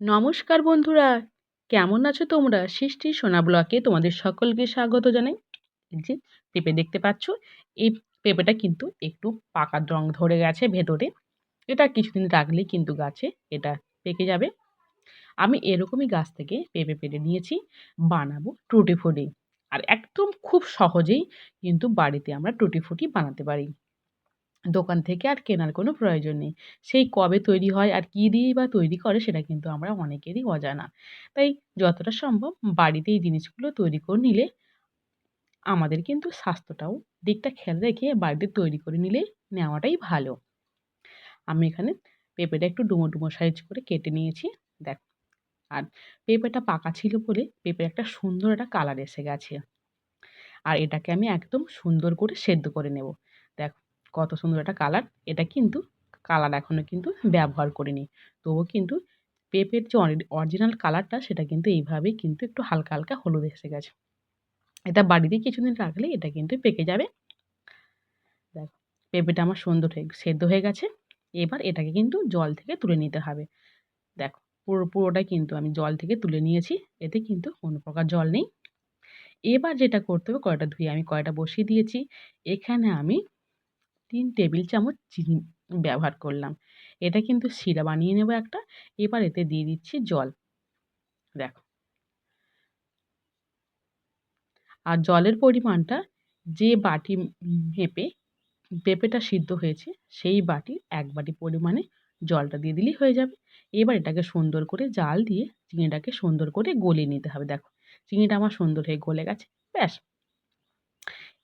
নমস্কার বন্ধুরা, কেমন আছো তোমরা? সৃষ্টি সোনা ব্লকে তোমাদের সকলকে স্বাগত জানাই। যে পেঁপে দেখতে পাচ্ছ, এই পেঁপেটা কিন্তু একটু পাকার রং ধরে গেছে ভেতরে। এটা কিছুদিন রাখলেই কিন্তু গাছে এটা পেকে যাবে। আমি এরকমই গাছ থেকে পেঁপে পেরে নিয়েছি, বানাবো টুটি ফুটি। আর একদম খুব সহজেই কিন্তু বাড়িতে আমরা টুটি ফুটি বানাতে পারি। দোকান থেকে আর কেনার কোনো প্রয়োজন নেই। সেই কবে তৈরি হয় আর কী দিয়েই বা তৈরি করে সেটা কিন্তু আমরা অনেকেরই অজানা। তাই যতটা সম্ভব বাড়িতে এই জিনিসগুলো তৈরি করে নিলে আমাদের কিন্তু স্বাস্থ্যটাও দিকটা খেয়াল রেখে বাড়িতে তৈরি করে নিলে নেওয়াটাই ভালো। আমি এখানে পেঁপেটা একটু ডুমো ডুমো সাইজ করে কেটে নিয়েছি, দেখ। আর পেঁপেটা পাকা ছিল বলে পেঁপের একটা সুন্দর একটা কালার এসে গেছে। আর এটাকে আমি একদম সুন্দর করে সেদ্ধ করে নেব। কত সুন্দর একটা কালার। এটা কিন্তু কালার এখনও কিন্তু ব্যবহার করিনি। তবুও কিন্তু পেঁপের যে অরিজিনাল কালারটা, সেটা কিন্তু এইভাবেই কিন্তু একটু হালকা হালকা হলুদ এসে গেছে। এটা বাড়িতে কিছুদিন রাখলে এটা কিন্তু পেকে যাবে। দেখো, পেঁপেটা আমার সুন্দর হয়ে, সেদ্ধ হয়ে গেছে। এবার এটাকে কিন্তু জল থেকে তুলে নিতে হবে। দেখো, পুরো পুরোটাই কিন্তু আমি জল থেকে তুলে নিয়েছি। এতে কিন্তু কোনো প্রকার জল নেই। এবার যেটা করতে হবে, কয়টা ধুয়ে আমি কয়টা বসিয়ে দিয়েছি। এখানে আমি তিন টেবিল চামচ চিনি ব্যবহার করলাম। এটা কিন্তু শিরা বানিয়ে নেব একটা, এবার এতে দিয়ে দিচ্ছি জল। দেখো। আর জলের পরিমাণটা যে বাটি মেপে পেঁপেটা সিদ্ধ হয়েছে, সেই বাটির এক বাটি পরিমাণে জলটা দিয়ে দিলেই হয়ে যাবে। এবার এটাকে সুন্দর করে জাল দিয়ে চিনিটাকে সুন্দর করে গলিয়ে নিতে হবে। দেখো, চিনিটা আমার সুন্দর হয়ে গলে গেছে, ব্যাস।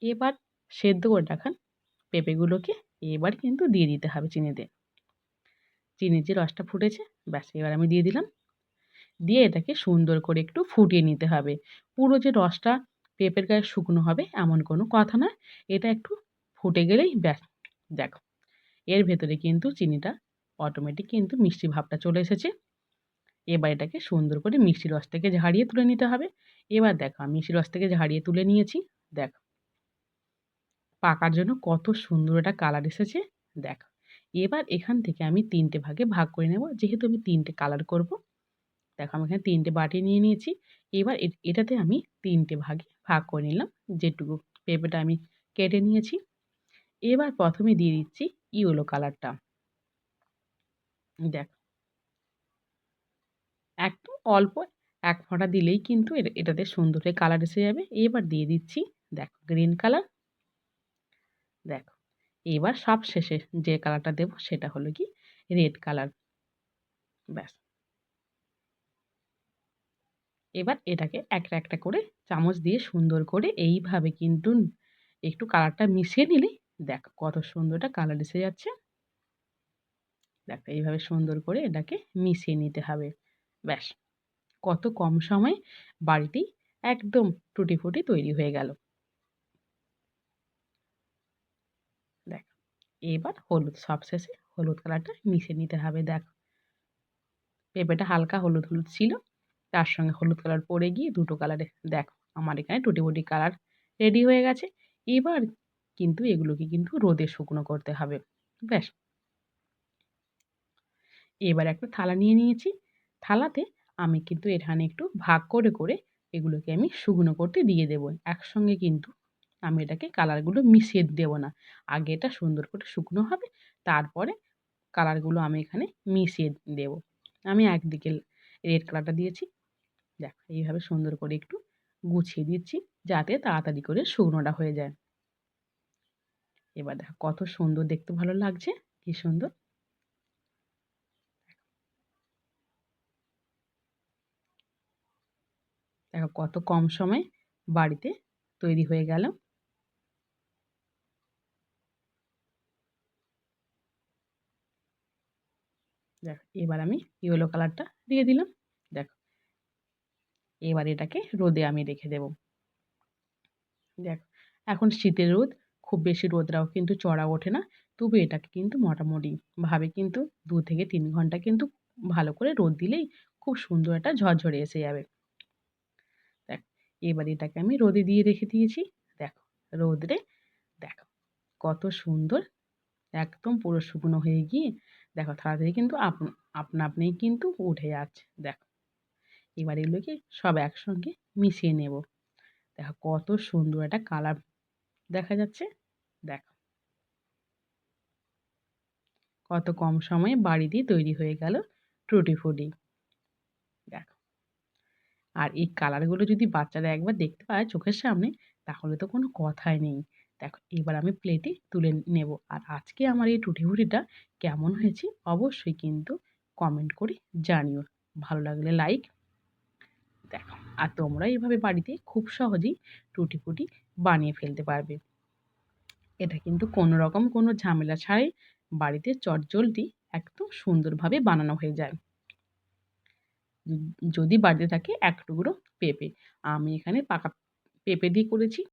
এবার সেদ্ধ করে রাখান পেঁপেগুলোকে এবার কিন্তু দিয়ে দিতে হবে চিনিতে। চিনির যে রসটা ফুটেছে, ব্যাস, এবার আমি দিয়ে দিলাম। দিয়ে এটাকে সুন্দর করে একটু ফুটিয়ে নিতে হবে। পুরো যে রসটা পেঁপের গায়ে শুকনো হবে এমন কোনো কথা না এটা একটু ফুটে গেলেই ব্যাস, দেখো। এর ভেতরে কিন্তু চিনিটা অটোমেটিক কিন্তু মিষ্টি ভাবটা চলে এসেছে। এবার এটাকে সুন্দর করে মিষ্টি রস থেকে ঝাড়িয়ে তুলে নিতে হবে। এবার দেখো, আমি মিষ্টি রস থেকে ঝাড়িয়ে তুলে নিয়েছি, দেখো। পাকার জন্য কত সুন্দর একটা কালার এসেছে। দেখো, এবার এখান থেকে আমি তিনটে ভাগে ভাগ করে নেব। যেহেতু আমি তিনটে কালার করব, দেখো, আমি এখানে তিনটে বাটি নিয়ে নিয়েছি। এবার এটাতে আমি তিনটে ভাগে ভাগ করে নিলাম, যেটুকু পেঁপেটা আমি কেটে নিয়েছি। এবার প্রথমে দিয়ে দিচ্ছি ইয়েলো কালারটা। দেখ একটু অল্প এক ফোঁটা দিলেই কিন্তু এটাতে সুন্দর কালার এসে যাবে। এবার দিয়ে দিচ্ছি, দেখো, গ্রিন কালার। দেখো, এবার সব শেষে যে কালারটা দেব সেটা হলো কি রেড কালার ব্যাস। এবার এটাকে একটা একটা করে চামচ দিয়ে সুন্দর করে এইভাবে কিন্তু একটু কালারটা মিশিয়ে নিলেই দেখ কত সুন্দরটা কালার এসে যাচ্ছে। দেখ এইভাবে সুন্দর করে এটাকে মিশিয়ে নিতে হবে। ব্যাস, কত কম সময় বাড়িতেই একদম টুটি ফুটি তৈরি হয়ে গেল দেখ এবার হলুদ, সবশেষে হলুদ কালারটা মিশিয়ে নিতে হবে, দেখো। পেঁপেটা হালকা হলুদ হলুদ ছিল, তার সঙ্গে হলুদ কালার পরে গিয়ে দুটো কালারে, দেখো, আমার এখানে টুটি ফুটি কালার রেডি হয়ে গেছে। এবার কিন্তু এগুলোকে কিন্তু রোদে শুকনো করতে হবে, ব্যাস। এবার একটা থালা নিয়ে নিয়েছি, থালাতে আমি কিন্তু এখানে একটু ভাগ করে করে এগুলোকে আমি শুকনো করতে দিয়ে দেবো। একসঙ্গে কিন্তু আমি এটাকে কালারগুলো মিশিয়ে দেব না। আগে এটা সুন্দর করে শুকনো হবে, তারপরে কালারগুলো আমি এখানে মিশিয়ে দেব। আমি একদিকে রেড কালারটা দিয়েছি, দেখ এইভাবে সুন্দর করে একটু গুছিয়ে দিচ্ছি, যাতে তাড়াতাড়ি করে শুকনোটা হয়ে যায়। এবার দেখো কত সুন্দর দেখতে ভালো লাগছে, কি সুন্দর। দেখো কত কম সময় বাড়িতে তৈরি হয়ে গেল দেখ, এবার আমি ইয়েলো কালারটা দিয়ে দিলাম। দেখো, এবার এটাকে রোদে আমি রেখে দেব। দেখ, এখন শীতের রোদ, খুব বেশি রোদরাও কিন্তু চড়া ওঠে না। তবু এটাকে কিন্তু মোটামুটি ভাবে কিন্তু দু থেকে তিন ঘণ্টা কিন্তু ভালো করে রোদ দিলেই খুব সুন্দর একটা ঝরঝরে এসে যাবে। দেখ, এবার এটাকে আমি রোদে দিয়ে রেখে দিয়েছি। দেখো, রোদরে দেখো, কত সুন্দর একদম পুরো শুকনো হয়ে গিয়ে, দেখো তাড়াতাড়ি কিন্তু আপনা আপনিই কিন্তু উঠে যাচ্ছে, দেখো। এবার এগুলোকে সব একসঙ্গে মিশিয়ে নেব। দেখো কত সুন্দর একটা কালার দেখা যাচ্ছে, দেখো। কত কম সময়ে বাড়িতেই তৈরি হয়ে গেল টুটি ফুটি, দেখো। আর এই কালারগুলো যদি বাচ্চারা একবার দেখতে পায় চোখের সামনে, তাহলে তো কোনো কথাই নেই। দেখো, এবার আমি প্লেটে তুলে নেব। আর আজকে আমার এই টুটি ফুটিটা কেমন হয়েছে অবশ্যই কিন্তু কমেন্ট করে জানিও। ভালো লাগলে লাইক দেখো, আর তোমরা এইভাবে বাড়িতে খুব সহজেই টুটি ফুটি বানিয়ে ফেলতে পারবে। এটা কিন্তু কোনো রকম কোনো ঝামেলা ছাড়াই বাড়িতে চটজলদি একদম সুন্দরভাবে বানানো হয়ে যায়। যদি বাড়িতে থাকে এক টুকরো পেঁপে। আমি এখানে পাকা পেঁপে দিয়ে করেছি।